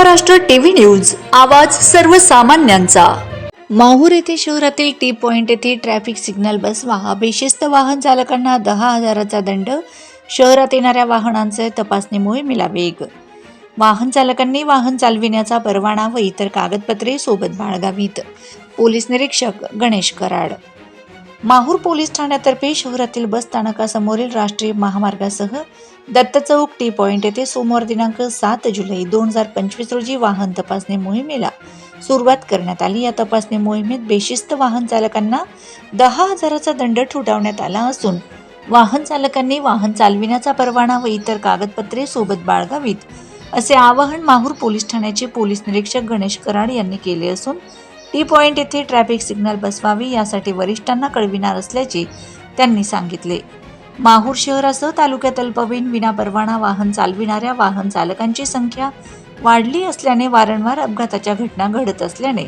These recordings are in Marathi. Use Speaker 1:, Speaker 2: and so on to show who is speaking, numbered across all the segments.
Speaker 1: महाराष्ट्र टीव्ही न्यूज आवाज सर्वसामान्यांचा. माहूर येथे शहरातील टी पॉइंट येथे ट्रॅफिक सिग्नल बसवा. हा बेशिस्त वाहन चालकांना दहा हजाराचा दंड. शहरात येणाऱ्या वाहनांचे तपासणी मोहिमेला वेग वाहन चालकांनी वाहन चालविण्याचा परवाना व इतर कागदपत्रे सोबत बाळगावीत. पोलीस निरीक्षक गणेश कराड. माहूर पोलीस ठाण्यातर्फे शहरातील बस स्थानकासमोरील राष्ट्रीय महामार्गासह दत्त चौक टी पॉइंट येथे सोमवार दिनांक सात जुलै दोन हजार पंचवीस रोजी वाहन तपासणी मोहिमेला सुरुवात करण्यात आली. या तपासणी मोहिमेत बेशिस्त वाहन चालकांना दहा हजाराचा दंड ठोठावण्यात आला असून वाहन चालकांनी वाहन चालविण्याचा परवाना व इतर कागदपत्रे सोबत बाळगावीत असे आवाहन माहूर पोलीस ठाण्याचे पोलीस निरीक्षक गणेश कराड यांनी केले असून टी पॉइंट येथे ट्रॅफिक सिग्नल बसवावी यासाठी वरिष्ठांना कळविणार असल्याचे त्यांनी सांगितले. माहूर शहरासह तालुक्यात अल्पवयीन विनापरवाना वाहन चालविणाऱ्या वाहन चालकांची संख्या वाढली असल्याने वारंवार अपघाताच्या घटना घडत असल्याने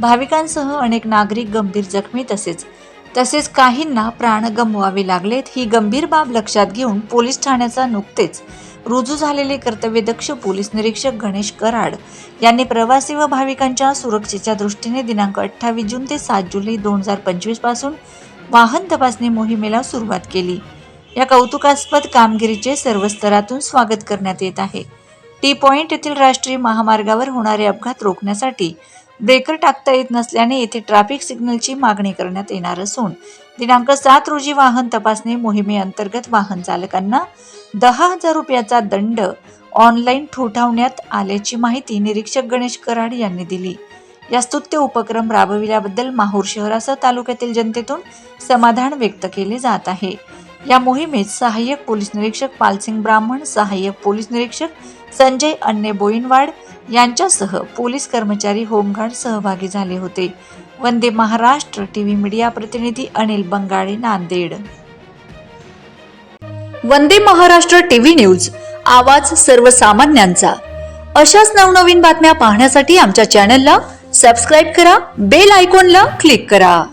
Speaker 1: भाविकांसह अनेक नागरिक गंभीर जखमी तसेच तसेच काहींना प्राण गमवावे लागलेत ही गंभीर बाब लक्षात घेऊन पोलीस ठाण्याचा नुकतेच रुजू झालेले कर्तव्यदक्ष पोलीस निरीक्षक गणेश कराड यांनी प्रवासी व भाविकांच्या सुरक्षेच्या दृष्टीने दिनांक अठ्ठावीस जून ते सात जुलै दोन हजार पंचवीसपासून वाहन तपासणी मोहिमेला सुरुवात केली. या कौतुकास्पद कामगिरीचे सर्व स्तरातून स्वागत करण्यात येत आहे. टी पॉइंट येथील राष्ट्रीय महामार्गावर होणारे अपघात रोखण्यासाठी ब्रेकर टाकता येत नसल्याने येथे ट्रॅफिक सिग्नलची मागणी करण्यात येणार असून दिनांक सात रोजी वाहन तपासणी मोहिमेअंतर्गत वाहन चालकांना दहा हजार रुपयाचा दंड ऑनलाईन ठोठावण्यात आल्याची माहिती निरीक्षक गणेश कराड यांनी दिली. या स्तुत्य उपक्रम राबविल्याबद्दल माहूर शहरासह तालुक्यातील जनतेतून समाधान व्यक्त केले जात आहे. या मोहिमेत सहाय्यक पोलीस निरीक्षक पालसिंग ब्राह्मण सहाय्यक पोलीस निरीक्षक संजय अन्ने बोईनवाड यांच्यासह पोलीस कर्मचारी होमगार्ड सहभागी झाले होते. Vande Maharashtra T V media प्रतिनिधी Anil Bangale Nanded. Vande Maharashtra T V news आवाज सर्वसामान्यांचा. अशाच नवनवीन बातम्या पाहण्यासाठी आमच्या चॅनलला सबस्क्राईब करा बेल आयकॉनला क्लिक करा.